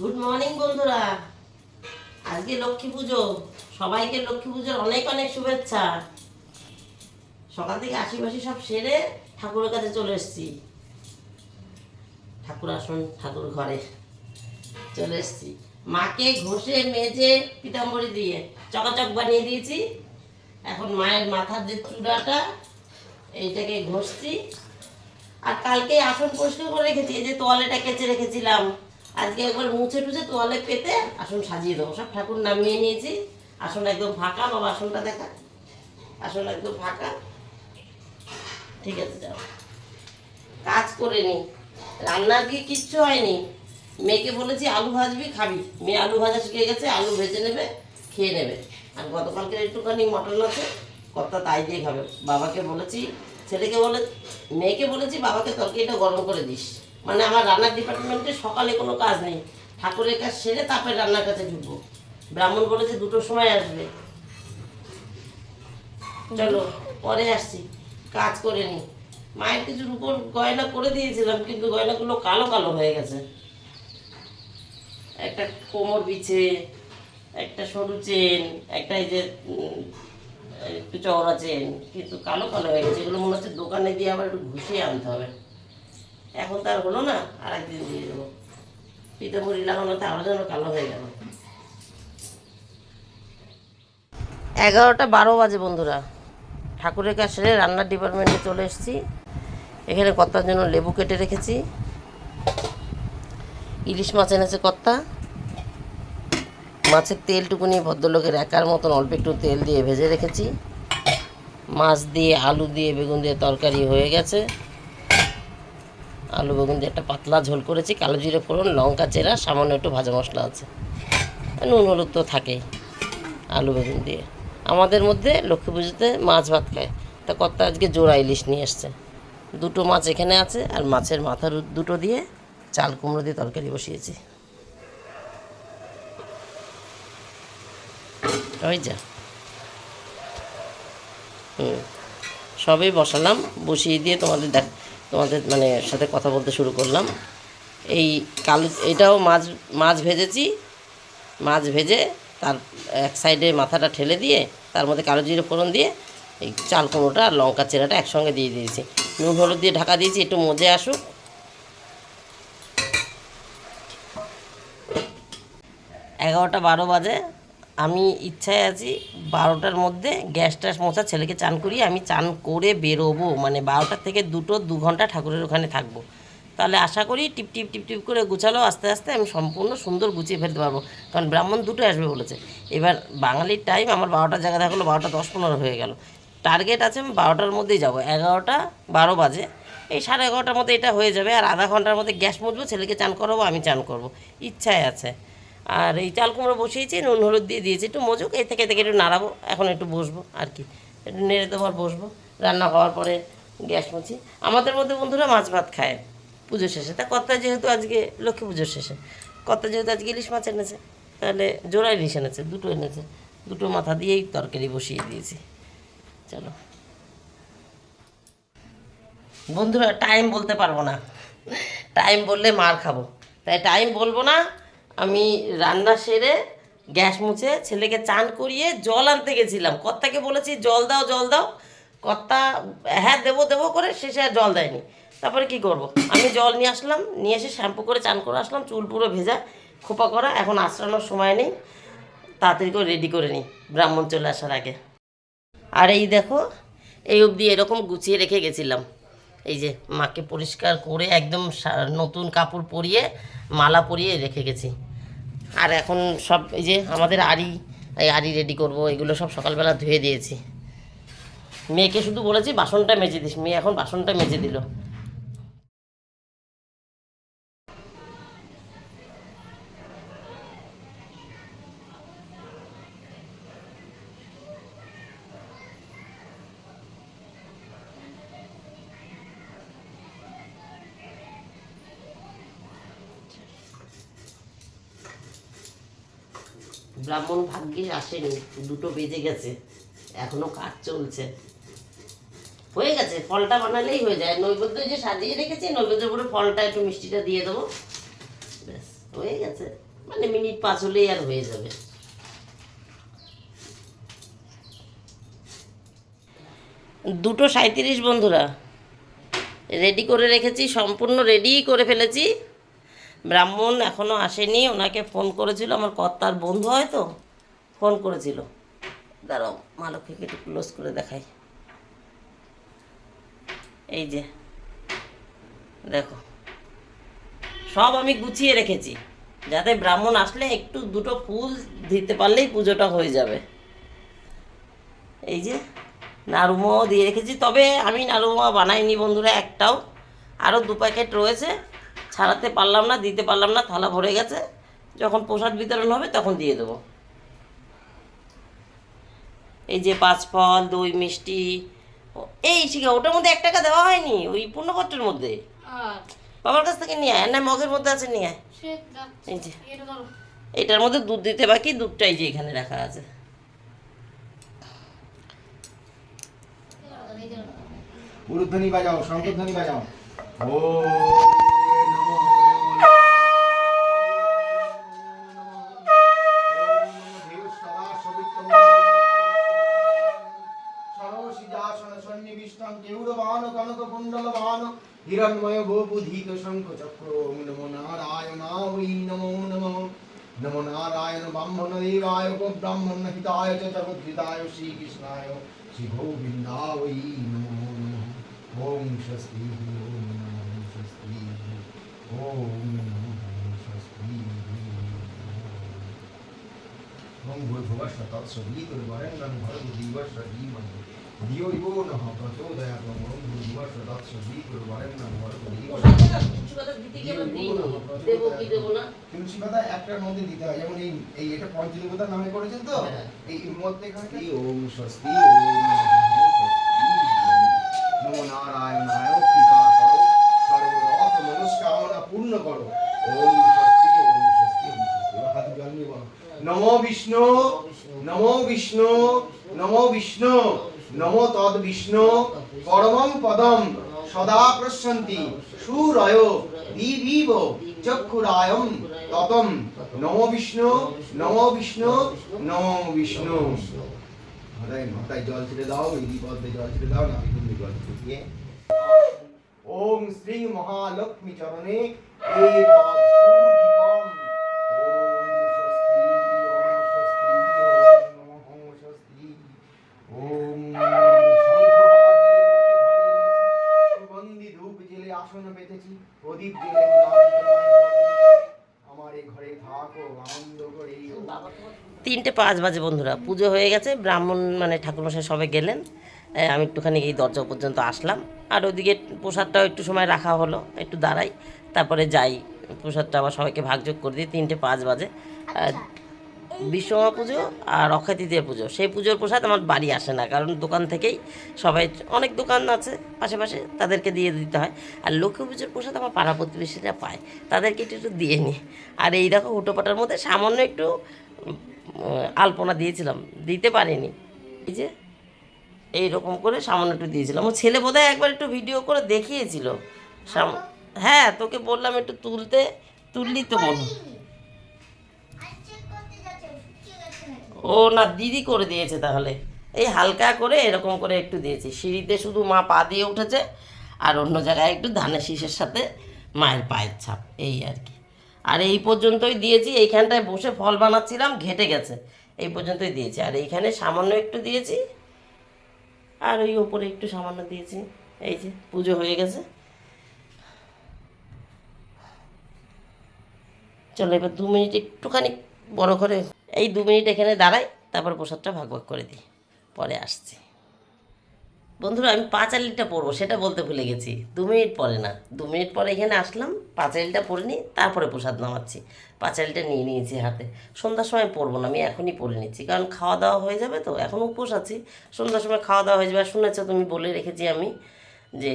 Good morning বন্ধুরা। আজকে লক্ষ্মী পুজো। সবাইকে লক্ষ্মী পুজোর অনেক অনেক শুভেচ্ছা। সকাল থেকে আশিপাশি সব সেরে ঠাকুরের কাছে চলে এসেছি। ঠাকুর আসুন, ঠাকুর ঘরে চলে এসেছি। মাকে ঘষে, মেজে, পিতাম্বরি দিয়ে চকাচক বানিয়ে দিয়েছি। এখন মায়ের মাথার যে চূড়াটা, এইটাকে ঘষছি। আর কালকে আসন পরিষ্কার করে রেখেছি, এই যে তোয়ালেটা কেচে রেখেছিলাম। আজকে একবার মুছে টুছে তোয়ালে পেতে আসন সাজিয়ে দেবো। সব ঠাকুর নামিয়ে নিয়েছি। আসন একদম ফাঁকা, বাবা আসনটা দেখা। আসন একদম ফাঁকা। ঠিক আছে, যাও। কাজ করে নি। রান্নার কি কিচ্ছু হয়নি। মেয়েকে বলেছি, আলু ভাজবি, খাবি। মেয়ে আলু ভাজা শিখে গেছে, আলু ভেজে নেবে, খেয়ে নেবে। আর গতকালকে একটুখানি মটন আছে, কর্তা তাই দিয়ে খাবে। বাবাকে বলেছি, ছেলেকে বলে, মেয়েকে বলেছি, বাবাকে তরকারিটা গরম করে দিস। মানে আমার রান্নার ডিপার্টমেন্টে সকালে কোনো কাজ নেই। ঠাকুরের কাজ সেরে তারপরে রান্নার কাছে ঢুকবো। ব্রাহ্মণ বলেছে দুটোর সময় আসবে। চলো, পরে আসছি। কাজ করে নি। মায়ের কিছুর উপর গয়না করে দিয়েছিলাম, কিন্তু গয়নাগুলো কালো কালো হয়ে গেছে। একটা কোমর বিছে, একটা সরু চেন, একটা এই যে একটু চওড়া চেন, কিন্তু কালো কালো হয়ে গেছে। এগুলো মনে হচ্ছে দোকানে দিয়ে আবার একটু ঘুষিয়ে আনতে হবে। এখন তো আর হলো না আর একদিন দিয়ে দেবো। পিঠাপুরি লাগানোতে আরও যেন কালো হয়ে গেল। এগারোটা বারো বাজে বন্ধুরা। ঠাকুরের কাছে রান্নার ডিপার্টমেন্টে চলে এসেছি। এখানে কর্তার জন্য লেবু কেটে রেখেছি। ইলিশ মাছ এনেছে কর্তা। মাছের তেলটুকুনি ভদ্রলোকের একার মতন অল্প একটু তেল দিয়ে ভেজে রেখেছি। মাছ দিয়ে আলু দিয়ে বেগুন দিয়ে তরকারি হয়ে গেছে। আলু বেগুন দিয়ে একটা পাতলা ঝোল করেছি, কালো জিরে ফোড়ন, লঙ্কা চেরা, সামান্য একটু ভাজা মশলা আছে। নুন হলুদ তো থাকেই আলু বেগুন দিয়ে। আমাদের মধ্যে লক্ষ্মী পুজোতে মাছ ভাত খায়। তা কর্তা আজকে জোড়া ইলিশ নিয়ে এসছে। দুটো মাছ এখানে আছে আর মাছের মাথার দুটো দিয়ে চাল কুমড়ো দিয়ে তরকারি বসিয়েছি। ওই যা। হুম। সবই বসালাম, বসিয়ে দিয়ে তোমাদের দেখ তোমাদের মানে সাথে কথা বলতে শুরু করলাম। এই কালো, এটাও মাছ মাছ ভেজেছি। মাছ ভেজে তার এক সাইডে মাথাটা ঠেলে দিয়ে তার মধ্যে কালো জিরে ফোড়ন দিয়ে এই চাল কুমড়োটা আর লঙ্কা চেরাটা একসঙ্গে দিয়ে দিয়েছি। নুন, হলুদ দিয়ে ঢাকা দিয়েছি, একটু মজে আসুক। এগারোটা বারো বাজে। আমি ইচ্ছায় আছি বারোটার মধ্যে গ্যাস ট্যাস মোছা ছেলেকে চান করিয়ে আমি চান করে বেরোবো। মানে বারোটার থেকে দুটো দু ঘণ্টা ঠাকুরের ওখানে থাকব। তাহলে আশা করি টিপ টিপ টিপ টিপ করে গুছালো, আস্তে আস্তে আমি সম্পূর্ণ সুন্দর গুছিয়ে ফেলতে পারব। কারণ ব্রাহ্মণ দুটো আসবে বলেছে। এবার বাঙালির টাইম আমার বারোটার জায়গা থাকল, বারোটা দশ পনেরো হয়ে গেল। টার্গেট আছে আমি বারোটার মধ্যেই যাব। এগারোটা বারো বাজে। এই সাড়ে এগারোটার মধ্যে এটা হয়ে যাবে। আর আধা ঘণ্টার মধ্যে গ্যাস মুছবো, ছেলেকে চান করাবো, আমি চান করব। ইচ্ছায় আছে। আর এই চাল কুমড়ো বসিয়েছি, নুন, হলুদ দিয়ে দিয়েছি। একটু মজুক এই থেকে থেকে একটু নাড়াবো। এখন একটু বসবো আর কি। একটু নেড়ে দেবো আর বসবো। রান্না হওয়ার পরে গ্যাস মুছি। আমাদের মধ্যে বন্ধুরা মাছ ভাত খায় পুজো শেষে। তা কর্তা যেহেতু আজকে, লক্ষ্মী পুজোর শেষে। কর্তা যেহেতু আজকে ইলিশ মাছ এনেছে, তাহলে জোড়া ইলিশ এনেছে, দুটো এনেছে। দুটো মাথা দিয়েই তরকারি বসিয়ে দিয়েছি। চলো। বন্ধুরা টাইম বলতে পারব না। টাইম বললে মার খাব। তাই টাইম বলব না। আমি রান্না সেরে গ্যাস মুছে ছেলেকে চান করিয়ে জল আনতে গেছিলাম। কর্তাকে বলেছি, জল দাও জল দাও। কর্তা হ্যাঁ দেবো দেবো। করে শেষে আর জল দেয়নি। তারপরে কি করব। আমি জল নিয়ে আসলাম, নিয়ে এসে শ্যাম্পু করে চান করে আসলাম, চুল পুরো ভেজা, খোপা করা, এখন আশ্রানোর সময় নেই। তাড়াতাড়ি করে রেডি করে নিই, ব্রাহ্মণ চলে আসার আগে। আর এই দেখো, এই অবধি এরকম গুছিয়ে রেখে গেছিলাম। এই যে মাকে পরিষ্কার করে একদম নতুন কাপড় পরিয়ে মালা পরিয়ে রেখে গেছি। আর এখন সব এই যে আমাদের আড়ি এই আড়ি রেডি করব, এগুলো সব সকালবেলা ধুয়ে দিয়েছি। মেয়েকে শুধু বলেছি বাসনটা মেজে দিস, মেয়ে এখন বাসনটা মেজে দিল। ব্রাহ্মণ ভাগ্যে আসেনি। দুটো বেজে গেছে। এখনও কাজ চলছে। হয়ে গেছে, ফলটা বানালেই হয়ে যায়। নৈবেদ্য যে সাজিয়ে রেখেছি, নৈবেদ্যের উপরে ফলটা একটু মিষ্টিটা দিয়ে দেবো। ব্যাস, হয়ে গেছে। মানে মিনিট পাঁচ হলেই আর হয়ে যাবে। দুটো সাঁত্রিশ বন্ধুরা। রেডি করে রেখেছি, সম্পূর্ণ রেডি করে ফেলেছি। ব্রাহ্মণ এখনও আসেনি, ওনাকে ফোন করেছিল, আমার কর্তার বন্ধু হয় তো ফোন করেছিল। দাঁড়াও মালক্ষীকে একটু ক্লোজ করে দেখাই। এই যে, দেখো, সব আমি গুছিয়ে রেখেছি, যাতে ব্রাহ্মণ আসলে একটু দুটো ফুল দিতে পারলেই পুজোটা হয়ে যাবে। এই যে নাড়ুমাও দিয়ে রেখেছি, তবে আমি নাড়ুমা বানাইনি বন্ধুরা, একটাও। আরও দু প্যাকেট রয়েছে ছাড়াতে পারলাম না দিতে পারলাম না থালা ভরে গেছে। যখন প্রসাদ বিতরণ হবে তখন দিয়ে দেবো। এই যে পাঁচ ফল দই মিষ্টি এই শিখা ওটার মধ্যে এক টাকা দেওয়া হয়নি ওই পূর্ণপত্রের মধ্যে? বাবার কাছ থেকে নিয়ে আয় না মগের মধ্যে আছে নিয়ে আয়। এই যে। এটার মধ্যে দুধ দিতে বাকি দুধটাই যে এখানে রাখা আছে। উরুধ্বনি বাজাও শঙ্করধ্বনি বাজাও। ও। হিরণ্ময় গোপুধীত শঙ্খ চক্র ওম নমো নারায়ণায় নমো নমো নমো নারায়ণ ব্রাহ্মণ দেবায় ব্রাহ্মণ হিতায় চ জগদ্ধিতায় শ্রীকৃষ্ণায় শ্রী গোবিন্দায় নমো নমো ওম স্বস্তি ওম নমো স্বস্তি ওম নমো স্বস্তি ওম ভূর্ভুবস্ব তৎসবিতুর্বরেণ্যং ভর্গদেবস্য ধীমহি ধিয়ো ইবো নঃ প্রচোদয়াৎ ওম ভূর্ভুবস্ব তৎসবিতুর্বরেণ্যং ভর্গদেবস্য দেবো কি দেবো না তুলসী পাতা একটার মধ্যে দিতে হয় যেমন এই এই এটা পঞ্চদেবতার নামে করেছেন তো। এই মধ্যে এখানে ওম স্বস্তি ওম নমো নারায়ণায় কৃপা করো সর্বরথ মনস্কামনা পূর্ণ করো ওম স্বস্তি ওম স্বস্তি ওম স্বস্তি এবার জল নিয়ে বলো নমো বিষ্ণু নমো বিষ্ণু নমো বিষ্ণু নমো তদ বিষ্ণু পরমং পদম সদা প্রশান্তি সুরয় দিবিব চক্ষুরায়ম ততম। নমো বিষ্ণু নমো বিষ্ণু নমো বিষ্ণু। মাথায় মাথায় জল ছেড়ে দাও, এই পদ্মে জল ছেড়ে দাও না বিকুণ্ডে জল ছেড়ে ওম শ্রী মহালক্ষ্মী চরণে এই পদ আসন পেতেছি প্রদীপ জেলে আমার এই ঘরে থাকো আনন্দ করে তিনটে পাঁচ বাজে বন্ধুরা পুজো হয়ে গেছে ব্রাহ্মণ মানে ঠাকুরমশাই সবাই গেলেন। আমি একটুখানি এই দরজা পর্যন্ত আসলাম। আর ওদিকে প্রসাদটাও একটু সময় রাখা হলো একটু দাঁড়াই তারপরে যাই। প্রসাদটা আবার সবাইকে ভাগযোগ করে দিই তিনটে পাঁচ বাজে। আর বিশ্বকর্মা পুজো আর অক্ষয় তৃতীয় পুজো। সেই পুজোর প্রসাদ আমার বাড়ি আসে না কারণ দোকান থেকেই সবাই অনেক দোকান আছে পাশাপাশি তাদেরকে দিয়ে দিতে হয়। আর লক্ষ্মী পুজোর প্রসাদ আমার পাড়া প্রতিবেশীরা পায় তাদেরকে একটু একটু দিয়ে নিই। আর এই দেখো হুটোপাটার মধ্যে সামান্য একটু আলপনা দিয়েছিলাম দিতে পারিনি। এই যে এইরকম করে সামান্য একটু দিয়েছিলাম। ও ছেলে বোধহয় একবার একটু ভিডিও করে দেখিয়েছিল। সাম- হ্যাঁ তোকে বললাম একটু তুলতে তুললি তো মনে হয়। ও না, দিদি করে দিয়েছে তাহলে। এই হালকা করে এরকম করে একটু দিয়েছি। সিঁড়িতে শুধু মা পা দিয়ে উঠেছে, আর অন্য জায়গায় একটু ধানের শীষের সাথে মায়ের পায়ের ছাপ, এই আর কি। আর এই পর্যন্তই দিয়েছি, এইখানটায় বসে ফল বানাচ্ছিলাম, ঘেটে গেছে। এই পর্যন্তই দিয়েছি। আর এইখানে সামান্য একটু দিয়েছি, আর ওই ওপরে একটু সামান্য দিয়েছি। এই যে, পুজো হয়ে গেছে। চলো এবার দু মিনিট একটুখানি বড় করে এই দু মিনিট এখানে দাঁড়াই, তারপর প্রসাদটা ভাগ ভাগ করে দিই। পরে আসছি। বন্ধুরা, আমি পাঁচালিটা পড়ব, সেটা বলতে ভুলে গেছি। দু মিনিট পরে না, দু মিনিট পরে এখানে আসলাম পাঁচালিটা পরে নিই তারপরে প্রসাদ নামাচ্ছি। পাঁচালিটা নিয়ে নিয়েছি হাতে। সন্ধ্যার সময় পড়ব না, আমি এখনই পরে নিচ্ছি, কারণ খাওয়া দাওয়া হয়ে যাবে তো, এখন উপোস আছি। সন্ধ্যার সময় খাওয়া দাওয়া হয়ে যাবে, আর শুনেছো তুমি, বলে রেখেছি আমি যে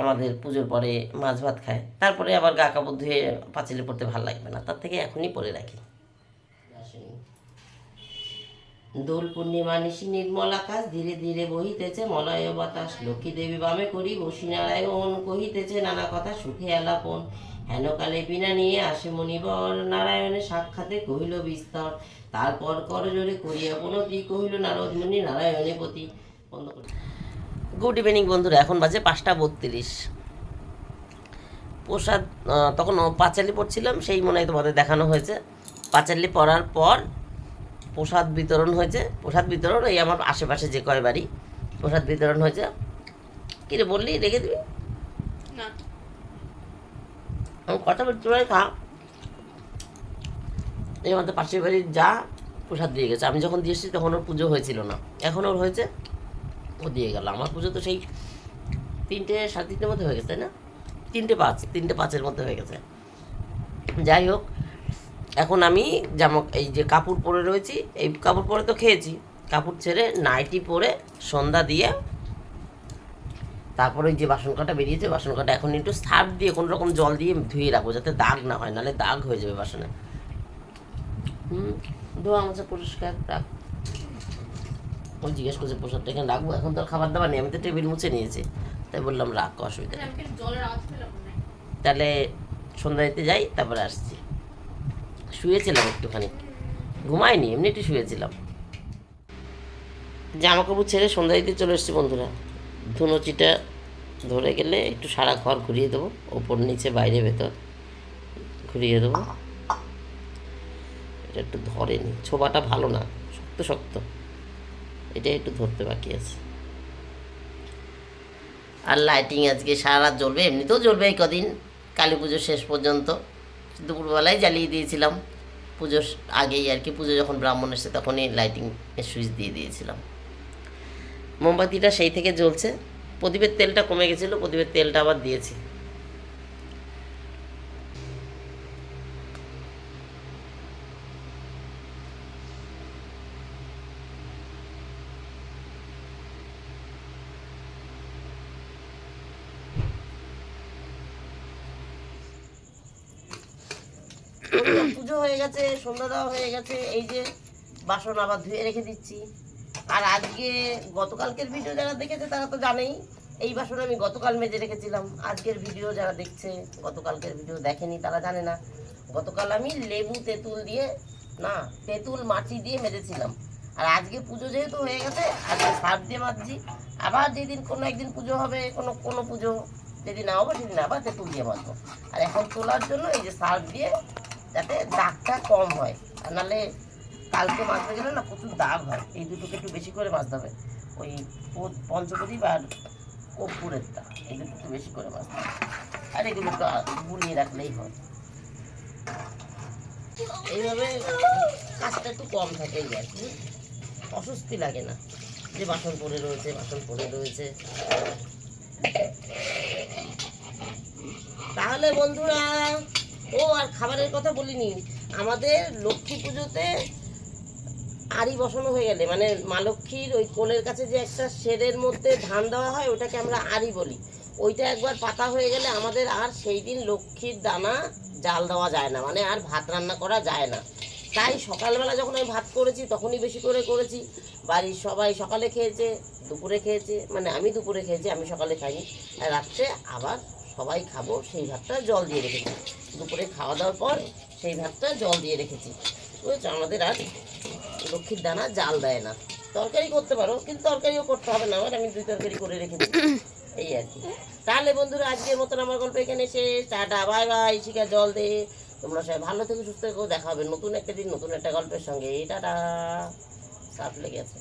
আমাদের পুজোর পরে মাছ ভাত খায়। তারপরে আবার গা কাপড় ধুয়ে পাঁচিলে পড়তে ভালো লাগবে না, তার থেকে এখনই পরে রাখি। দোল পূর্ণিমা নিশি নির্মল আকাশ ধীরে ধীরে বহিতেছে, মলয় বাতাস, লক্ষ্মী দেবী বামে করি, বসি নারায়ণ কহিতেছে, নানা কথা সুখে আলাপন। হেন কালে বিনা নিয়ে আসে মণিবর নারায়ণের সাক্ষাতে কহিল বিস্তর। তারপর কর জোরে করিয়া প্রণতি কহিল নারদ মুনি নারায়ণের প্রতি বন্ধ গুড ইভিনিং বন্ধুরা, এখন বাজে পাঁচটা বত্রিশ। প্রসাদ তখন পাঁচালি পড়ছিলাম, সেই মনে হয় তোমাদের দেখানো হয়েছে। পাঁচালি পড়ার পর প্রসাদ বিতরণ হয়েছে। প্রসাদ বিতরণ এই আমার আশেপাশে যে কয় বাড়ি প্রসাদ বিতরণ হয়েছে। কিরে বললি রেখে দিবি? না। আমি কথা বলতে পারি খা। এই আমাদের পাশের বাড়ির যা প্রসাদ দিয়ে গেছে। আমি যখন দিয়েছি তখন ওর পুজো হয়েছিল না। এখন ওর হয়েছে ও দিয়ে গেল। আমার পুজো তো সেই তিনটে সাড়ে তিনটের মধ্যে হয়ে গেছে না? তিনটে পাঁচ তিনটে পাঁচের মধ্যে হয়ে গেছে। যাই হোক এখন আমি জামা এই যে কাপড় পরে রয়েছি এই কাপড় পরে তো খেয়েছি। কাপড় ছেড়ে নাইটি পরে সন্ধ্যা দিয়ে তারপরে ওই যে বাসন কাটা বেরিয়েছে বাসন কাটা এখন একটু সার্ফ দিয়ে কোনো রকম জল দিয়ে ধুয়ে রাখব যাতে দাগ না হয় নাহলে দাগ হয়ে যাবে বাসনে। হুম ধোয়া মোছা পরিষ্কার রাখ। ওই জিজ্ঞেস করছে প্রসাদটা এখানে রাখব? এখন তো খাবার দাবার নেই আমি তো টেবিল মুছে নিয়েছি। তাই বললাম রাখ অসুবিধা তাহলে সন্ধ্যা দিতে যাই তারপরে আসছি। শুয়েছিলাম একটুখানি। ঘুমাইনি এমনি একটু শুয়েছিলাম। জামা কাপড় ছেড়ে সন্ধ্যা দিতে চলে এসেছি বন্ধুরা। ধুনোচিটা ধরে গেলে একটু সারা ঘর ঘুরিয়ে দেবো, ওপর, নিচে, বাইরে, ভেতর ঘুরিয়ে দেবো। এটা একটু ধরেনি ছোবাটা ভালো না, শক্ত শক্ত। এটা একটু ধরতে বাকি আছে। আর লাইটিং আজকে সারা রাত জ্বলবে, এমনিতেও জ্বলবে এই কদিন। কালী পুজো শেষ পর্যন্ত। দুপুরবেলায় জ্বালিয়ে দিয়েছিলাম। পুজোর আগেই আর কি, পুজো যখন ব্রাহ্মণ এসে তখনই লাইটিং সুইচ দিয়ে দিয়েছিলাম। মোমবাতিটা সেই থেকে জ্বলছে, প্রদীপের তেলটা কমে গেছিল, প্রদীপের তেলটা আবার দিয়েছি পুজো হয়ে গেছে, সন্ধ্যা দেওয়া হয়ে গেছে, এই যে বাসন আবার ধুয়ে রেখে দিচ্ছি। আর আজকে গতকালকের ভিডিও যারা দেখেছে তারা তো জানেই, এই বাসন আমি গতকাল মেজে রেখেছিলাম। আজকের ভিডিও যারা দেখছে, গতকালকের ভিডিও দেখেনি, তারা জানে না। গতকাল আমি লেবু, তেঁতুল দিয়ে, না, তেঁতুল মাটি দিয়ে মেজেছিলাম। আর আজকে পুজো যেহেতু হয়ে গেছে, আজকে সার্ফ দিয়ে মাজছি। আবার যেদিন কোনো একদিন পুজো হবে, কোনো কোনো পুজো, যেদিন না হবে সেদিন আবার তেঁতুল দিয়ে মাজবো। আর এখন তোলার জন্য এই যে সার্ফ দিয়ে যাতে দাগটা কম হয়। আর নাহলে কালকে মাজতে গেলে না প্রচুর দাগ হয়। এই দুটোকে একটু বেশি করে মাজতে হবে। ওই পঞ্চপ্রদীপ আর কর্পূরেরটা এই দুটো একটু বেশি করে মাজতে হবে। আর এগুলো আ- বুলিয়ে রাখলেই হয়। এইভাবে কাজটা একটু কম থাকে এই আর কি। অস্বস্তি লাগে না যে বাসন পড়ে রয়েছে, বাসন পড়ে রয়েছে। তাহলে বন্ধুরা ও আর খাবারের কথা বলিনি। আমাদের লক্ষ্মী পুজোতে আড়ি বসানো হয়ে গেলে মানে মা লক্ষ্মীর ওই কোলের কাছে যে একটা শেরের মধ্যে ধান দেওয়া হয়, ওটাকে আমরা আড়ি বলি। ওইটা একবার পাতা হয়ে গেলে আমাদের আর সেই দিন লক্ষ্মীর দানা জাল দেওয়া যায় না মানে আর ভাত রান্না করা যায় না। তাই সকালবেলা যখন আমি ভাত করেছি, তখনই বেশি করে করেছি। বাড়ির সবাই সকালে খেয়েছে, দুপুরে খেয়েছে মানে আমি দুপুরে খেয়েছি, আমি সকালে খাইনি। রাত্রে আবার সবাই খাব, সেই ভাতটা জল দিয়ে রেখেছি। দুপুরে খাওয়া দাওয়ার পর সেই ভাতটা জল দিয়ে রেখেছি। বুঝেছ? আমাদের আর লক্ষ্মীর দানা জাল দেয় না। তরকারি করতে পারো, কিন্তু তরকারিও করতে হবে না। আমার আমি দুই তরকারি করে রেখেছি। এই আর কি। তাহলে বন্ধুরা, আজকের মতন আমার গল্প এখানে শেষ। Tata, bye bye. শিখা, জল দে। তোমরা সবাই ভালো থেকে, সুস্থ থেকো। দেখা হবে নতুন একটা দিন, নতুন একটা গল্পের সঙ্গে। টাটা। সাপ লেগে আছে।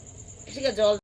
শিখা, জল